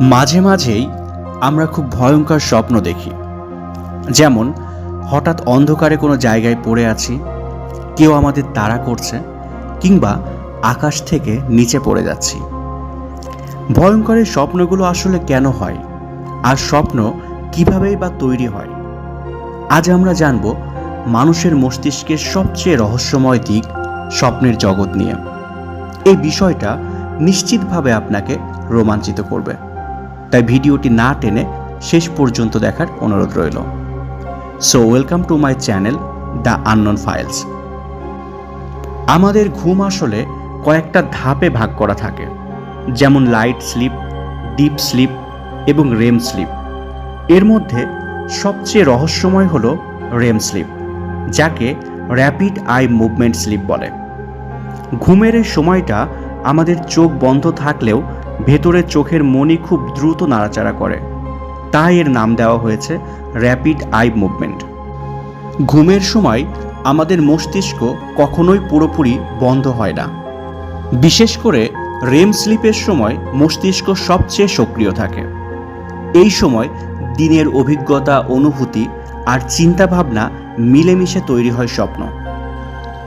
মাঝে মাঝেই আমরা খুব ভয়ঙ্কর স্বপ্ন দেখি। যেমন, হঠাৎ অন্ধকারে কোনো জায়গায় পড়ে আছি, কেউ আমাদের তাড়া করছে, কিংবা আকাশ থেকে নিচে পড়ে যাচ্ছি। ভয়ঙ্করের স্বপ্নগুলো আসলে কেন হয়? আর স্বপ্ন কিভাবেই বা তৈরি হয়? আজ আমরা জানব মানুষের মস্তিষ্কের সবচেয়ে রহস্যময় দিক স্বপ্নের জগৎ নিয়ে। এই বিষয়টা নিশ্চিতভাবে আপনাকে রোমাঞ্চিত করবে। তাই ভিডিওটি না টেনে শেষ পর্যন্ত দেখার অনুরোধ রইল। So welcome to my channel the unknown files আমাদের ঘুম আসলে কয়েকটা ধাপে ভাগ করা থাকে, যেমন লাইট স্লিপ ডিপ স্লিপ এবং রেম স্লিপ এর মধ্যে সবচেয়ে রহস্যময় হল রেম স্লিপ যাকে র্যাপিড আই মুভমেন্ট স্লিপ বলে। ঘুমের সময়টা আমাদের চোখ বন্ধ থাকলেও ভেতরে চোখের মনি খুব দ্রুত নাড়াচাড়া করে। তাই এর নাম দেওয়া হয়েছে র্যাপিড আই মুভমেন্ট। ঘুমের সময় আমাদের মস্তিষ্ক কখনোই পুরোপুরি বন্ধ হয় না। বিশেষ করে রেম স্লিপের সময় মস্তিষ্ক সবচেয়ে সক্রিয় থাকে। এই সময় দিনের অভিজ্ঞতা, অনুভূতি আর চিন্তাভাবনা মিলেমিশে তৈরি হয় স্বপ্ন।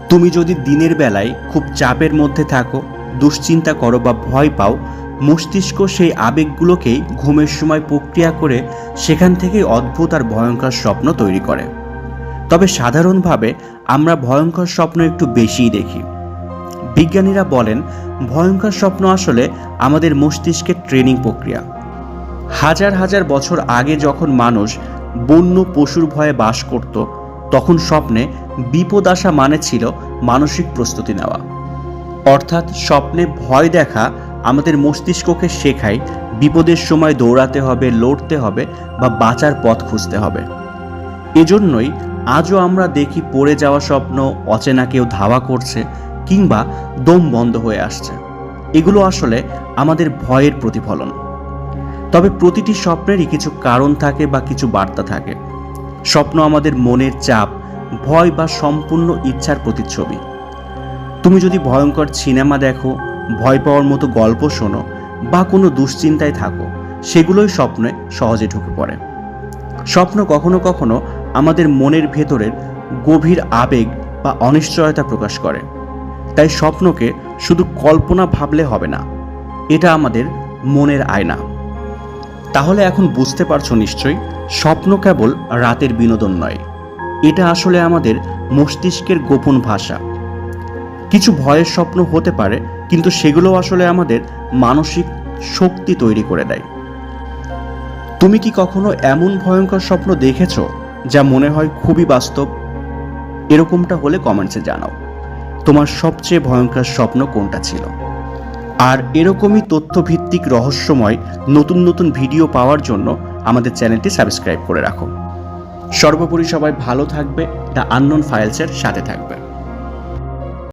তুমি যদি দিনের বেলায় খুব চাপের মধ্যে থাকো দুশ্চিন্তা করো বা ভয় পাও, মস্তিষ্ক সেই আবেগগুলোকেই ঘুমের সময় প্রক্রিয়া করে সেখান থেকেই অদ্ভুত আর ভয়ঙ্কর স্বপ্ন তৈরি করে। তবে সাধারণভাবে আমরা ভয়ঙ্কর স্বপ্ন একটু বেশিই দেখি। বিজ্ঞানীরা বলেন, ভয়ঙ্কর স্বপ্ন আসলে আমাদের মস্তিষ্কের ট্রেনিং প্রক্রিয়া। হাজার হাজার বছর আগে যখন মানুষ বন্য পশুর ভয়ে বাস করত, তখন স্বপ্নে বিপদ আসা মানে ছিল মানসিক প্রস্তুতি নেওয়া। অর্থাৎ স্বপ্নে ভয় দেখা আমাদের মস্তিষ্ককে শেখায় বিপদের সময় দৌড়াতে হবে, লড়তে হবে বা বাঁচার পথ খুঁজতে হবে। এজন্যই আজও আমরা দেখি পড়ে যাওয়া স্বপ্ন অচেনা কেউ ধাওয়া করছে কিংবা দম বন্ধ হয়ে আসছে। এগুলো আসলে আমাদের ভয়ের প্রতিফলন। তবে প্রতিটি স্বপ্নেরই কিছু কারণ থাকে বা কিছু বার্তা থাকে। স্বপ্ন আমাদের মনের চাপ, ভয় বা সম্পূর্ণ ইচ্ছার প্রতিচ্ছবি। তুমি যদি ভয়ঙ্কর সিনেমা দেখো, ভয় পাওয়ার মতো গল্প শোনো, বা কোনো দুশ্চিন্তায় থাকো, সেগুলোই স্বপ্নে সহজে ঢুকে পড়ে। স্বপ্ন কখনো কখনো আমাদের মনের ভেতরের গভীর আবেগ বা অনিশ্চয়তা প্রকাশ করে। তাই স্বপ্নকে শুধু কল্পনা ভাবলে হবে না, এটা আমাদের মনের আয়না। তাহলে এখন বুঝতে পারছ নিশ্চয়ই, স্বপ্ন কেবল রাতের বিনোদন নয়, এটা আসলে আমাদের মস্তিষ্কের গোপন ভাষা। কিছু ভয়ের স্বপ্ন হতে পারে, কিন্তু সেগুলো আসলে আমাদের মানসিক শক্তি তৈরি করে দেয়। তুমি কি কখনো এমন ভয়ঙ্কর স্বপ্ন দেখেছ যা মনে হয় খুবই বাস্তব? এরকমটা হলে কমেন্টসে জানাও। তোমার সবচেয়ে ভয়ঙ্কর স্বপ্ন কোনটা ছিল? আর এরকমই তথ্যভিত্তিক রহস্যময় নতুন নতুন ভিডিও পাওয়ার জন্য আমাদের চ্যানেলটি সাবস্ক্রাইব করে রাখো। সর্বোপরি সবাই ভালো থাকবে, দ্য আননোন ফাইলসের সাথে থাকবে।